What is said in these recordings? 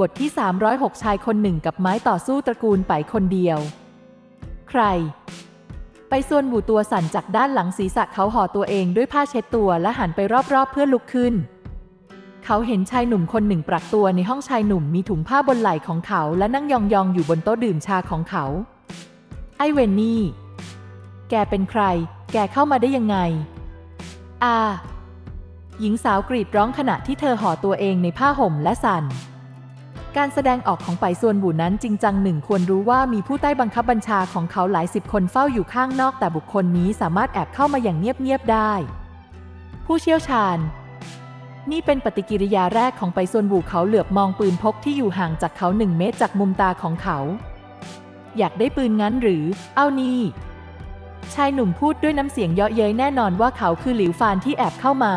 บทที่ 306 ชายคนหนึ่งกับไม้ต่อสู้ตระกูลไปคนเดียว ใคร ไปส่วนบูตัวสั่นจากด้านหลังศีรษะเขาห่อตัวเองด้วยผ้าเช็ดตัวและหันไปรอบๆเพื่อลุกขึ้น เขาเห็นชายหนุ่มคนหนึ่งปรักตัวในห้องชายหนุ่มมีถุงผ้าบนไหล่ของเขาและนั่งยองๆอยู่บนโต๊ะดื่มชาของเขา ไอเวนนี่ แกเป็นใคร แกเข้ามาได้ยังไง อาหญิงสาวกรีดร้องขณะที่เธอห่อตัวเองในผ้าห่มและสั่น การแสดงออกของไปส่วนบูนั้นจริงจังหนึ่งควรรู้ว่ามีผู้ใต้บังคับบัญชาของเขาหลายสิบคนเฝ้าอยู่ข้างนอก แต่บุคคลนี้สามารถแอบเข้ามาอย่างเงียบๆได้ ผู้เชี่ยวชาญ นี่เป็นปฏิกิริยาแรกของไปส่วนบูเขาเหลือบมองปืนพกที่อยู่ห่างจากเขาหนึ่งเมตรจากมุมตาของเขา อยากได้ปืนงั้นหรือ เอานี่ชายหนุ่มพูดด้วยน้ำเสียงเยาะเย้ยแน่นอนว่าเขาคือหลิวฟานที่แอบเข้ามา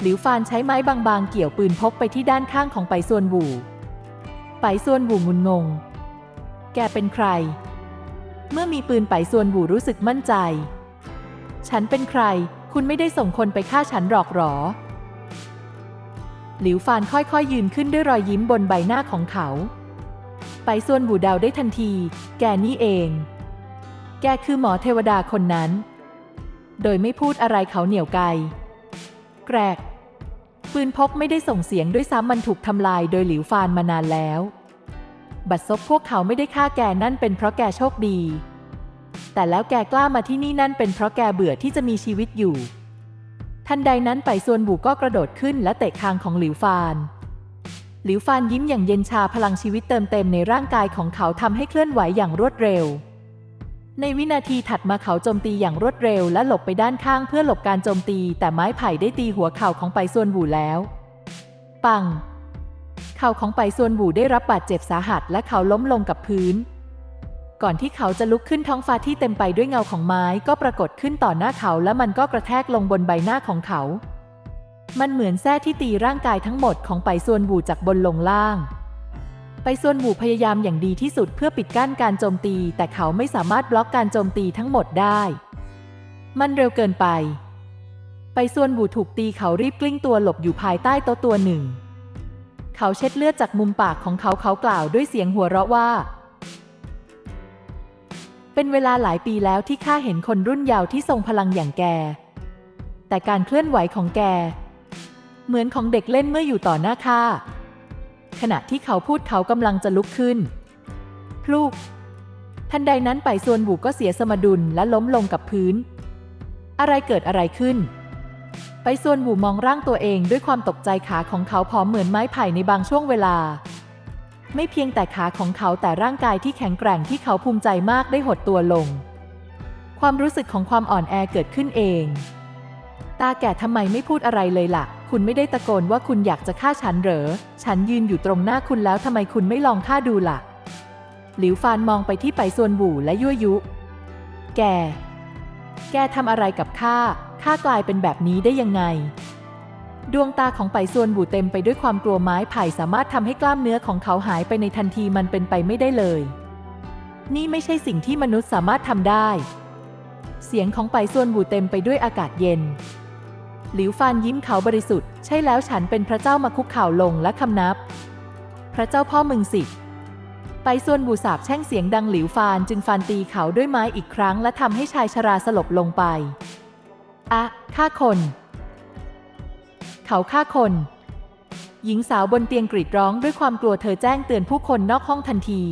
หลิวฟานใช้ไม้บางๆ เกี่ยวปืนพกไปที่ด้านข้างของไปส่วนบู ไปส่วนบูงุนงง แกเป็นใคร เมื่อมีปืนไปส่วนบูรู้สึกมั่นใจ ฉันเป็นใคร คุณไม่ได้ส่งคนไปฆ่าฉันหรอกหรอ หลิวฟานค่อยๆยืนขึ้นด้วยรอยยิ้มบนใบหน้าของเขา ไปส่วนบูเดาได้ทันที แกนี่เอง แกคือหมอเทวดาคนนั้น โดยไม่พูดอะไรเขาเหนี่ยวไกแกรก ปืนพกไม่ได้ส่งเสียงด้วยซ้ำมันถูกทำลายโดยหลิวฟานมานานแล้ว บัดซบพวกเขาไม่ได้ฆ่าแกนั่นเป็นเพราะแกโชคดี แต่แล้วแกกล้ามาที่นี่นั่นเป็นเพราะแกเบื่อที่จะมีชีวิตอยู่ ทันใดนั้นไปส่วนบูก็กระโดดขึ้นและเตะคางของหลิวฟานหลิวฟานยิ้มอย่างเย็นชาพลังชีวิตเติมเต็มในร่างกายของเขาทำให้เคลื่อนไหวอย่างรวดเร็ว ในวินาทีถัดมาเขาโจมตีอย่างรวดเร็วและหลบไปด้านข้างเพื่อหลบการโจมตี แต่ไม้ไผ่ได้ตีหัวเข่าของไปส่วนบูแล้ว ปัง เข่าของไปส่วนบูได้รับบาดเจ็บสาหัส และเขาล้มลงกับพื้น ก่อนที่เขาจะลุกขึ้นท้องฟ้าที่เต็มไปด้วยเงาของไม้ก็ปรากฏขึ้นต่อหน้าเขาและมันก็กระแทกลงบนใบหน้าของเขา มันเหมือนแส้ที่ตีร่างกายทั้งหมดของไปส่วนบูจากบนลงล่าง ไปส่วนบูพยายามอย่างดีที่สุดเพื่อปิดกั้นการโจมตี แต่เขาไม่สามารถบล็อกการโจมตีทั้งหมดได้ มันเร็วเกินไป ไปส่วนบูถูกตีเขารีบกลิ้งตัวหลบอยู่ภายใต้โต๊ะตัวหนึ่ง เขาเช็ดเลือดจากมุมปากของเขาเขากล่าวด้วยเสียงหัวเราะว่า เป็นเวลาหลายปีแล้วที่ข้าเห็นคนรุ่นเยาว์ที่ทรงพลังอย่างแก แต่การเคลื่อนไหวของแก เหมือนของเด็กเล่นเมื่ออยู่ต่อหน้าข้า ขณะที่เขาพูดเขากำลังจะลุกขึ้น พลูก ทันใดนั้นไปส่วนบูก็เสียสมดุลและล้มลงกับพื้น อะไรเกิดอะไรขึ้น ไปส่วนบูมองร่างตัวเองด้วยความตกใจขาของเขาพร้อมเหมือนไม้ไผ่ในบางช่วงเวลา ไม่เพียงแต่ขาของเขาแต่ร่างกายที่แข็งแกร่งที่เขาภูมิใจมากได้หดตัวลง ความรู้สึกของความอ่อนแอเกิดขึ้นเอง ตาแก่ทำไมไม่พูดอะไรเลยล่ะ คุณไม่ได้ตะโกนว่าคุณอยากจะฆ่าฉันเหรอ ฉันยืนอยู่ตรงหน้าคุณแล้วทำไมคุณไม่ลองฆ่าดูล่ะ หลิวฟานมองไปที่ไปส่วนบู่และยั่วยุ แก แกทำอะไรกับข้า ข้ากลายเป็นแบบนี้ได้ยังไง ดวงตาของไปส่วนบู่เต็มไปด้วยความกลัวไม้ไผ่สามารถทำให้กล้ามเนื้อของเขาหายไปในทันทีมันเป็นไปไม่ได้เลย นี่ไม่ใช่สิ่งที่มนุษย์สามารถทำได้ เสียงของไปส่วนบู่เต็มไปด้วยอากาศเย็น หลิวฟานยิ้มเขาบริสุทธิ์ ใช่แล้วฉันเป็นพระเจ้ามาคุกเข่าลงและคำนับ พระเจ้าพ่อมึงสิ ไปส่วนบูสาบแช่งเสียงดังหลิวฟานจึงฟันตีเขาด้วยไม้อีกครั้งและทำให้ชายชราสลบลงไป อะฆ่าคน เขาฆ่าคน หญิงสาวบนเตียงกรีดร้องด้วยความกลัวเธอแจ้งเตือนผู้คนนอกห้องทันที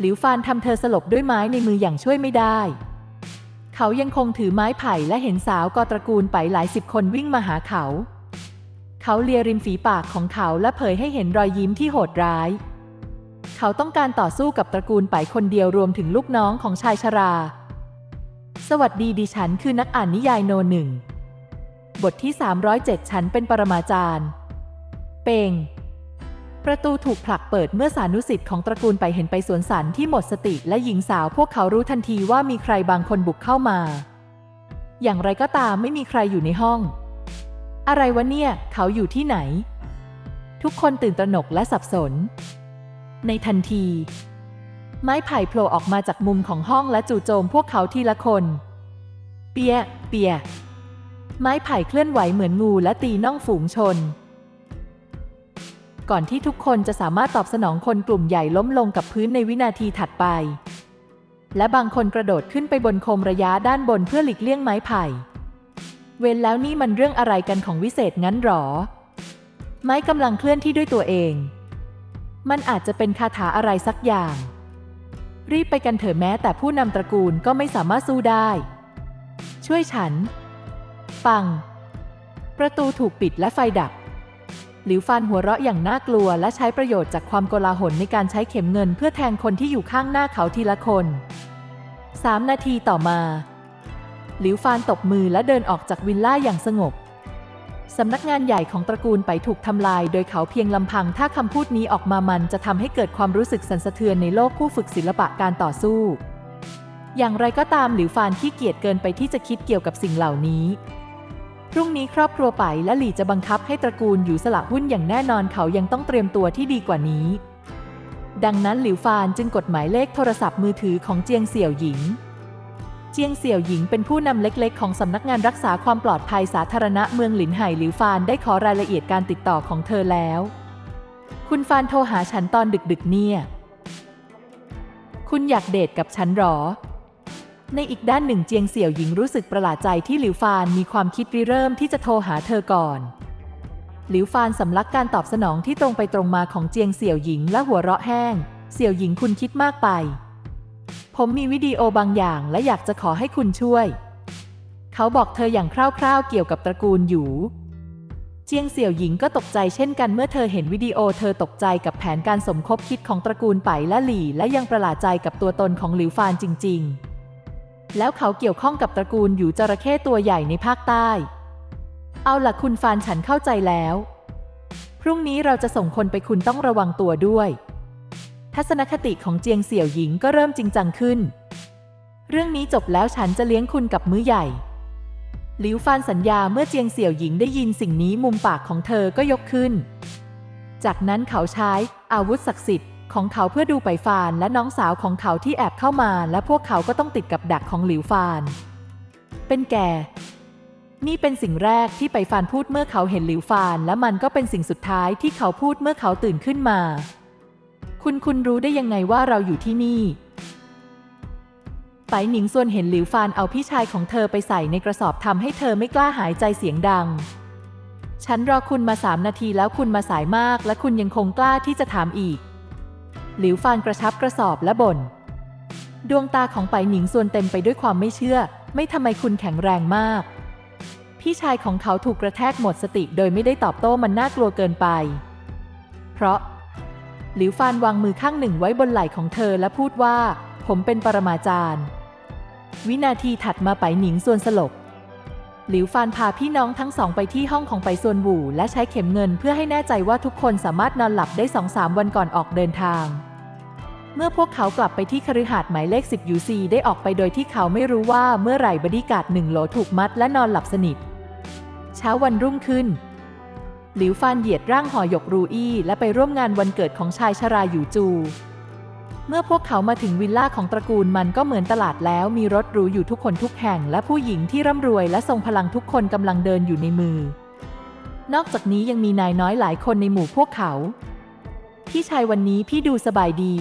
หลิวฟานทำเธอสลบด้วยไม้ในมืออย่างช่วยไม่ได้ เขายังคงถือไม้ไผ่และเห็นสาวกอตระกูลไปหลายสิบคนวิ่งมาหาเขา เขาเลียริมฝีปากของเขาและเผยให้เห็นรอยยิ้มที่โหดร้าย เขาต้องการต่อสู้กับตระกูลไปคนเดียวรวมถึงลูกน้องของชายชรา สวัสดีดิฉันคือนักอ่านนิยายโนหนึ่ง บทที่ 307 ฉันเป็นปรมาจารย์ เปง ประตูถูกผลักเปิดเมื่อสานุสิทธิ์ของตระกูลไปเห็นไปสวนสันที่หมดสติและหญิงสาวพวกเขารู้ทันทีว่ามีใครบางคนบุกเข้ามา อย่างไรก็ตามไม่มีใครอยู่ในห้อง อะไรวะเนี่ย เขาอยู่ที่ไหน ทุกคนตื่นตระหนกและสับสน ในทันที ไม้ไผ่โผล่ออกมาจากมุมของห้องและจู่โจมพวกเขาทีละคน เปีย เปีย ไม้ไผ่เคลื่อนไหวเหมือนงูและตีน่องฝูงชน ก่อนที่ทุกคนจะสามารถตอบสนองคนกลุ่มใหญ่ล้มลงกับพื้นในวินาทีถัดไป และบางคนกระโดดขึ้นไปบนโคมระยะด้านบนเพื่อหลีกเลี่ยงไม้ไผ่ เว้นแล้วนี่มันเรื่องอะไรกันของวิเศษงั้นหรอ ไม้กำลังเคลื่อนที่ด้วยตัวเอง มันอาจจะเป็นคาถาอะไรสักอย่าง รีบไปกันเถอะแม้แต่ผู้นำตระกูลก็ไม่สามารถสู้ได้ ช่วยฉัน ปัง ประตูถูกปิดและไฟดับ หลิวฟานหัวเราะอย่างน่ากลัวและใช้ประโยชน์จากความโกลาหลในการใช้เข็มเงินเพื่อแทงคนที่อยู่ข้างหน้าเขาทีละคนสามนาทีต่อมา หลิวฟานตบมือและเดินออกจากวิลล่าอย่างสงบ สำนักงานใหญ่ของตระกูลไปถูกทำลายโดยเขาเพียงลำพัง ถ้าคำพูดนี้ออกมามันจะทำให้เกิดความรู้สึกสั่นสะเทือนในโลกผู้ฝึกศิลปะการต่อสู้ อย่างไรก็ตามหลิวฟานขี้เกียจเกินไปที่จะคิดเกี่ยวกับสิ่งเหล่านี้ พรุ่งนี้ครอบครัวไปและหลี่จะบังคับให้ตระกูลอยู่สละหุ้นอย่างแน่นอนเขายังต้องเตรียมตัวที่ดีกว่านี้ ดังนั้นหลิวฟานจึงกดหมายเลขโทรศัพท์มือถือของเจียงเสี่ยวหญิง เจียงเสี่ยวหญิงเป็นผู้นำเล็กๆ ของสำนักงานรักษาความปลอดภัยสาธารณะเมืองหลินไห่หลิวฟานได้ขอรายละเอียดการติดต่อของเธอแล้ว คุณฟานโทรหาฉันตอนดึกๆเนี่ย คุณอยากเดทกับฉันหรอ ในอีกด้านหนึ่งเจียงเสี่ยวหญิงรู้สึกประหลาดใจที่หลิวฟานมีความคิดริเริ่มที่จะโทรหาเธอก่อน หลิวฟานสำลักการตอบสนองที่ตรงไปตรงมาของเจียงเสี่ยวหญิงและหัวเราะแห้ง เสี่ยวหญิงคุณคิดมากไป ผมมีวิดีโอบางอย่างและอยากจะขอให้คุณช่วย เขาบอกเธออย่างคร่าวๆเกี่ยวกับตระกูลหยูเจียงเสี่ยวหญิงก็ตกใจเช่นกันเมื่อเธอเห็นวิดีโอเธอตกใจกับแผนการสมคบคิดของตระกูลไปและหลี่ และยังประหลาดใจกับตัวตนของหลิวฟานจริง ๆ แล้วเขาเกี่ยวข้องกับตระกูลหยูจระเข้ตัวใหญ่ในภาคใต้ เอาล่ะคุณฟานฉันเข้าใจแล้ว พรุ่งนี้เราจะส่งคนไปคุณต้องระวังตัวด้วย ทัศนคติของเจียงเสี่ยวหญิงก็เริ่มจริงจังขึ้น เรื่องนี้จบแล้วฉันจะเลี้ยงคุณกับมื้อใหญ่หลิวฟานสัญญาเมื่อเจียงเสี่ยวหญิงได้ยินสิ่งนี้มุมปากของเธอก็ยกขึ้น จากนั้นเขาใช้อาวุธศักดิ์สิทธิ์ ของเขาเพื่อดูไปฟานและน้องสาวของเขาที่แอบเข้ามา และพวกเขาก็ต้องติดกับดักของหลิวฟาน เป็นแกนี่เป็นสิ่งแรกที่ไปฟานพูดเมื่อเขาเห็นหลิวฟาน และมันก็เป็นสิ่งสุดท้ายที่เขาพูดเมื่อเขาตื่นขึ้นมา คุณคุณรู้ได้ยังไงว่าเราอยู่ที่นี่ไปหนิงส่วนเห็นหลิวฟานเอาพี่ชายของเธอไปใส่ในกระสอบทำให้เธอไม่กล้าหายใจเสียงดัง ฉันรอคุณมาสามนาทีแล้วคุณมาสายมาก และคุณยังคงกล้าที่จะถามอีก หลิวฟานกระชับกระสอบและบ่น ดวงตาของไปหนิงส่วนเต็มไปด้วยความไม่เชื่อ ไม่ทำไมคุณแข็งแรงมาก พี่ชายของเขาถูกกระแทกหมดสติโดยไม่ได้ตอบโต้มันน่ากลัวเกินไป เพราะ หลิวฟานวางมือข้างหนึ่งไว้บนไหล่ของเธอและพูดว่า ผมเป็นปรมาจารย์ วินาทีถัดมาไปหนิงส่วนสลบหลิวฟานพาพี่น้องทั้งสองไปที่ห้องของไปส่วนบู่และใช้เข็มเงินเพื่อให้แน่ใจว่าทุกคนสามารถนอนหลับได้สองสามวันก่อนออกเดินทาง เมื่อพวกเขากลับไปที่คฤหาสน์หมายเลข 10ยูซีได้ออกไปโดยที่เขาไม่รู้ว่าเมื่อไหร่บดีการ์ดหนึ่งโหลถูกมัดและนอนหลับสนิท เช้าวันรุ่งขึ้น หลิวฟานเหยียดร่างห่อหยกรูอี้และไปร่วมงานวันเกิดของชายชราหยูจู เมื่อพวกเขามาถึงวิลล่าของตระกูลมันก็เหมือนตลาดแล้วมีรถหรูอยู่ทุกคนทุกแห่ง และผู้หญิงที่ร่ำรวยและทรงพลังทุกคนกำลังเดินอยู่ในมือ นอกจากนี้ยังมีนายน้อยหลายคนในหมู่พวกเขา พี่ชายวันนี้พี่ดูสบายดี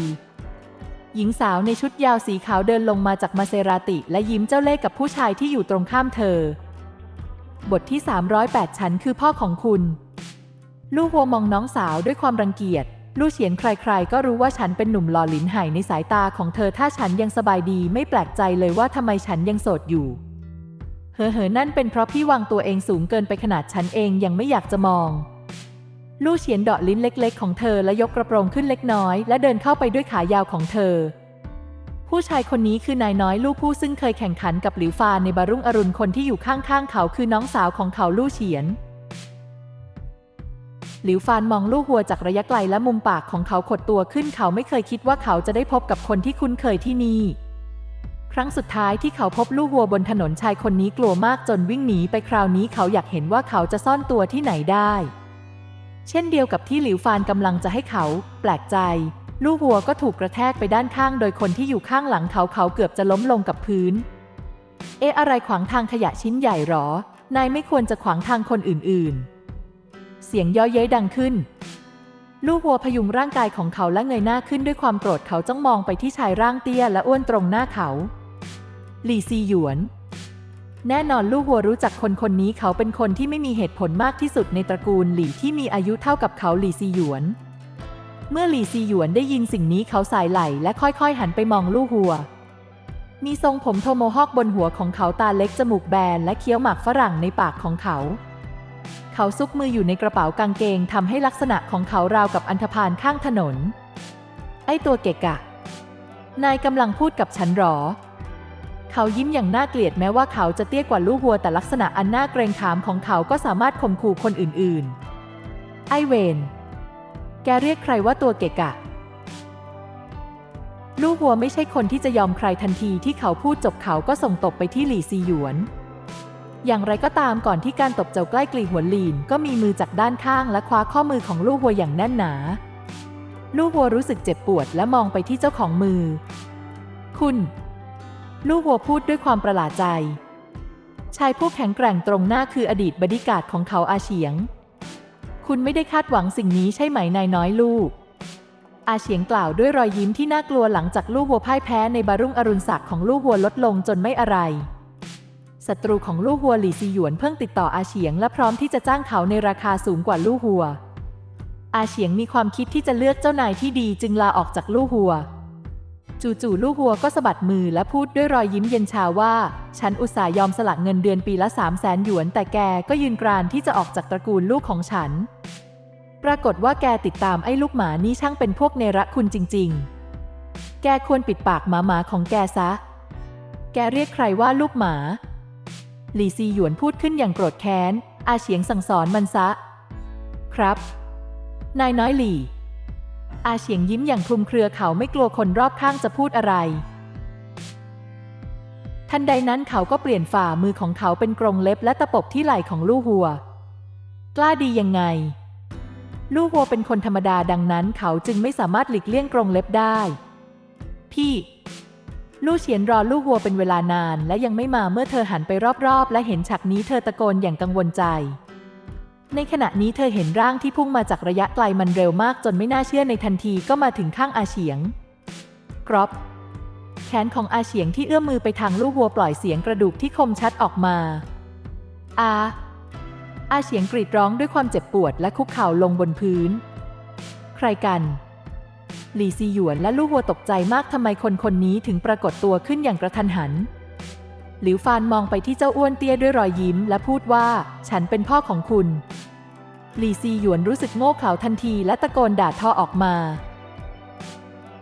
หญิงสาวในชุดยาวสีขาวเดินลงมาจากมาเซราติ และยิ้มเจ้าเล่ห์กับผู้ชายที่อยู่ตรงข้ามเธอ บทที่ 308 ฉันคือพ่อของคุณ ลู่หัวมองน้องสาวด้วยความรังเกียจ ลู่เฉียนใครๆ ก็รู้ว่าฉันเป็นหนุ่มหล่อหลินไห่ในสายตาของเธอถ้าฉันยังสบายดีไม่แปลกใจเลยว่าทำไมฉันยังโสดอยู่ เฮ้อๆนั่นเป็นเพราะพี่วางตัวเองสูงเกินไปขนาดฉันเองยังไม่อยากจะมอง ลู่เฉียนเดาะลิ้นเล็ก ๆ ของเธอและยกกระโปรงขึ้นเล็กน้อย และเดินเข้าไปด้วยขายาวของเธอ ผู้ชายคนนี้คือนายน้อยลู่ผู้ซึ่งเคยแข่งขันกับหลิวฟานในบารุ่งอรุณคนที่อยู่ข้างๆเขาคือน้องสาวของเขาลู่เฉียน หลิวฟานมองลู่หัวจากระยะไกลและมุมปากของเขาขดตัวขึ้นเขาไม่เคยคิดว่าเขาจะได้พบกับคนที่คุ้นเคยที่นี่ครั้งสุดท้ายที่เขาพบลู่หัวบนถนนชายคนนี้กลัวมากจนวิ่งหนีไปคราวนี้เขาอยากเห็นว่าเขาจะซ่อนตัวที่ไหนได้ เช่นเดียวกับที่หลิวฟานกำลังจะให้เขาแปลกใจ ลู่หัวก็ถูกกระแทกไปด้านข้างโดยคนที่อยู่ข้างหลังเขาเขาเกือบจะล้มลงกับพื้น เอ๊ะอะไรขวางทางขยะชิ้นใหญ่หรอ นายไม่ควรจะขวางทางคนอื่นๆ เสียงย่อเย้ยดังขึ้น ลูกวัวพยุงร่างกายของเขาและเงยหน้าขึ้นด้วยความโกรธเขาจ้องมองไปที่ชายร่างเตี้ยและอ้วนตรงหน้าเขา หลี่ซีหยวน แน่นอนลูกวัวรู้จักคนคนนี้เขาเป็นคนที่ไม่มีเหตุผลมากที่สุดในตระกูลหลี่ที่มีอายุเท่ากับเขาหลี่ซีหยวน เมื่อหลี่ซีหยวนได้ยินสิ่งนี้เขาสายไหลและค่อยๆ หันไปมองลูกวัว มีทรงผมโทโมฮอกบนหัวของเขาตาเล็กจมูกแบนและเคี้ยวหมากฝรั่งในปากของเขา เขาซุกมืออยู่ในกระเป๋ากางเกงทำให้ลักษณะของเขาราวกับอันธพาลข้างถนน ไอ้ตัวเกะกะ นายกำลังพูดกับฉันหรอ เขายิ้มอย่างน่าเกลียดแม้ว่าเขาจะเตี้ยกว่าลูกวัวแต่ลักษณะอันน่าเกรงขามของเขาก็สามารถข่มขู่คนอื่นๆ ไอเวน แกเรียกใครว่าตัวเกะกะ ลูกวัวไม่ใช่คนที่จะยอมใครทันทีที่เขาพูดจบเขาก็ส่งตบไปที่หลี่ซีหยวน อย่างไรก็ตามก่อนที่การตบเจ้าใกล้กลีหัวลีนก็มีมือจากด้านข้างและคว้าข้อมือของลูกวัวอย่างแน่นหนา ลูกวัวรู้สึกเจ็บปวดและมองไปที่เจ้าของมือ คุณ ลูกวัวพูดด้วยความประหลาดใจ ชายผู้แข็งแกร่งตรงหน้าคืออดีตบดิการดของเขาอาเฉียง คุณไม่ได้คาดหวังสิ่งนี้ใช่ไหมนายน้อยลูก อาเฉียงกล่าวด้วยรอยยิ้มที่น่ากลัวหลังจากลูกวัวพ่ายแพ้ในบารุ่งอรุณศักดิ์ของลูกวัวลดลงจนไม่อะไรศัตรูของลูกวัวหลี่ซีหยวนเพิ่งติดต่ออาเฉียงและพร้อมที่จะจ้างเขาในราคาสูงกว่าลูกวัว อาเฉียงมีความคิดที่จะเลือกเจ้านายที่ดีจึงลาออกจากลูกวัว จู่ๆลูกวัวก็สะบัดมือและพูดด้วยรอยยิ้มเย็นชาว่า ฉันอุตส่าห์ยอมสละเงินเดือนปีละ3 0 0แสนหยวน แต่แกก็ยืนกรานที่จะออกจากตระกูลลูกของฉัน ปรากฏว่าแกติดตามไอ้ลูกหมานี่ช่างเป็นพวกเนรคุณจริง ๆ แกควรปิดปากหมาหมาๆของแกซะ แกเรียกใครว่าลูกหมา หลีซีหยวนพูดขึ้นอย่างโกรธแค้น อาเฉียงสั่งสอนมันซะ ครับ นายน้อยหลี่ อาเฉียงยิ้มอย่างคลุมเครือเขาไม่กลัวคนรอบข้างจะพูดอะไร ทันใดนั้นเขาก็เปลี่ยนฝ่ามือของเขาเป็นกรงเล็บและตะปบที่ไหล่ของลู่หัว กล้าดียังไง ลู่หัวเป็นคนธรรมดาดังนั้น เขาจึงไม่สามารถหลีกเลี่ยงกรงเล็บได้ พี่ ลู่เฉียนรอลู่หัวเป็นเวลานาน และยังไม่มาเมื่อเธอหันไปรอบๆ และเห็นฉากนี้เธอตะโกนอย่างกังวลใจ ในขณะนี้เธอเห็นร่างที่พุ่งมาจากระยะไกลมันเร็วมากจนไม่น่าเชื่อในทันทีก็มาถึงข้างอาเฉียงกรอบแขนของอาเฉียงที่เอื้อมมือไปทางลูกวัวปล่อยเสียงกระดูกที่คมชัดออกมา อาอาเฉียงกรีดร้องด้วยความเจ็บปวดและคุกเข่าลงบนพื้น ใครกัน หลี่ซีหยวนและลูกวัวตกใจมากทำไมคนคนนี้ถึงปรากฏตัวขึ้นอย่างกระทันหัน หลิวฟานมองไปที่เจ้าอ้วนเตี้ยด้วยรอยยิ้มและพูดว่า ฉันเป็นพ่อของคุณ หลี่ซีหยวนรู้สึกโง่เขลาทันทีและตะโกนด่าทอออกมา